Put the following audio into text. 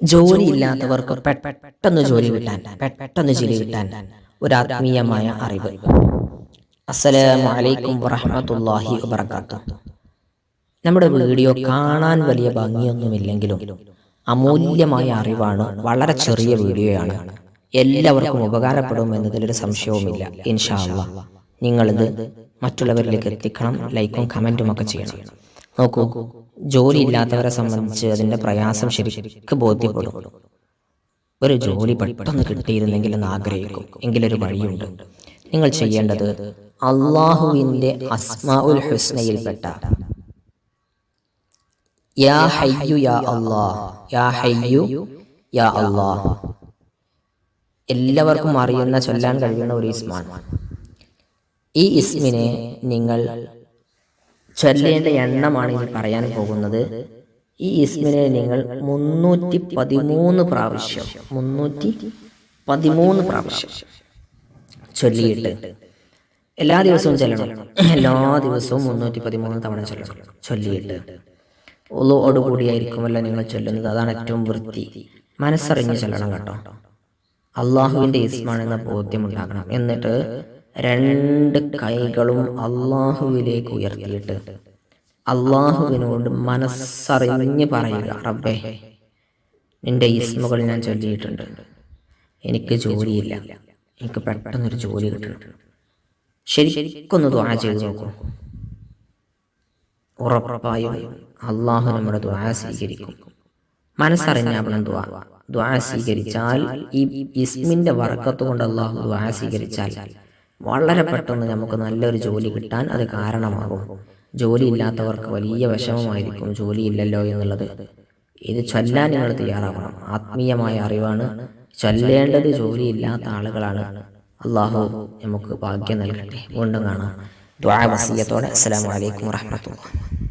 ജോലി ഇല്ലാത്തവർക്ക് പെട്ടെന്ന് ജോലി കിട്ടാൻ പെട്ടെന്ന് ജോലി കിട്ടാൻ ഒരു ആത്മീയമായ അറിവ്. അസ്സലാമു അലൈക്കും വറഹമത്തല്ലാഹി വബറകാതുഹു നമ്മുടെ വീഡിയോ കാണാൻ വലിയ ഭംഗിയൊന്നുമില്ലെങ്കിലും അമൂല്യമായ അറിവാണ് വളരെ ചെറിയ വീഡിയോയാണ്. എല്ലാവർക്കും ഉപകാരപ്പെടും എന്നതിലൊരു സംശയവുമില്ല. ഇൻഷാല്ല നിങ്ങളിത് മറ്റുള്ളവരിലേക്ക് എത്തിക്കണം ലൈക്കും കമന്റും ഒക്കെ ചെയ്യണം. നോക്കൂ. ജോലി ഇല്ലാത്തവരെ സംബന്ധിച്ച് അതിന്റെ പ്രയാസം ശരിക്ക് ബോധ്യപ്പെടും. ഒരു ജോലി പെട്ടെന്ന് കിട്ടിയിരുന്നെങ്കിൽ എന്ന് ആഗ്രഹിക്കും. എങ്കിലൊരു വഴിയുണ്ട്. നിങ്ങൾ ചെയ്യേണ്ടത് അള്ളാഹുവിന്റെ അസ്മാ ഉൽ ഹുസ്നയിൽപ്പെട്ട യാ ഹയ്യു യാ അല്ലാഹ് യാ ഹയ്യു യാ അല്ലാഹ്. എല്ലാവർക്കും അറിയുന്ന ചൊല്ലാൻ കഴിയുന്ന ഒരു ഇസ്മാണ്. ഈ ഇസ്മിനെ നിങ്ങൾ ചൊല്ലേണ്ട എണ്ണമാണ് ഇനി പറയാൻ പോകുന്നത്. ഈ ഇസ്മിനെ നിങ്ങൾ മുന്നൂറ്റി പതിമൂന്ന് പ്രാവശ്യം മുന്നൂറ്റി പതിമൂന്ന് പ്രാവശ്യം ചൊല്ലിയിട്ട് എല്ലാ ദിവസവും ചൊല്ലണം. എല്ലാ ദിവസവും മുന്നൂറ്റി പതിമൂന്ന് തവണ ചൊല്ലണം. ചൊല്ലിയിട്ട് ഒളോട് കൂടിയായിരിക്കുമല്ലോ നിങ്ങൾ ചൊല്ലുന്നത്. അതാണ് ഏറ്റവും വൃത്തി. മനസ്സറിഞ്ഞ് ചൊല്ലണം കേട്ടോ. അള്ളാഹുവിന്റെ ഇസ്മാണെന്ന ബോധ്യമുണ്ടാകണം എന്നിട്ട് രണ്ട് കൈകളും അള്ളാഹുവിലേക്ക് ഉയർത്തിയിട്ട് അള്ളാഹുവിനോട് മനസ്സറിഞ്ഞ് പറയുക റബ്ബേ നിന്റെ ഇസ്മുകൾ ഞാൻ ചൊല്ലിയിട്ടുണ്ട്. എനിക്ക് ജോലിയില്ല. എനിക്ക് പെട്ടെന്നൊരു ജോലി കിട്ടണം. ശരിക്കൊന്ന് ദ്വാ ചെയ്ത് നോക്കൂ. ഉറപ്പായും അള്ളാഹു നമ്മുടെ ദ്വാ സ്വീകരിക്കും. മനസ്സറിഞ്ഞാവണം ദ്വാ ദ്വാ സ്വീകരിച്ചാൽ ഈ ഇസ്മിന്റെ വറക്കത്ത് കൊണ്ട് അള്ളാഹു ദ്വാ സ്വീകരിച്ചാൽ വളരെ പെട്ടെന്ന് നമുക്ക് നല്ലൊരു ജോലി കിട്ടാൻ അത് കാരണമാകും. ജോലി ഇല്ലാത്തവർക്ക് വലിയ വിഷമമായിരിക്കും ജോലി ഇല്ലല്ലോ എന്നുള്ളത്. ഇത് ചൊല്ലാൻ നിങ്ങൾ തയ്യാറാവണം. ആത്മീയമായ അറിവാണ് ചൊല്ലേണ്ടത് ജോലിയില്ലാത്ത ആളുകളാണ്. അള്ളാഹു നമുക്ക് ഭാഗ്യം നൽകട്ടെ. വീണ്ടും കാണാം. ദ്വാ വസീയത്തോടെ. അസ്സലാമു അലൈക്കും വറഹ്മത്തുള്ളാഹി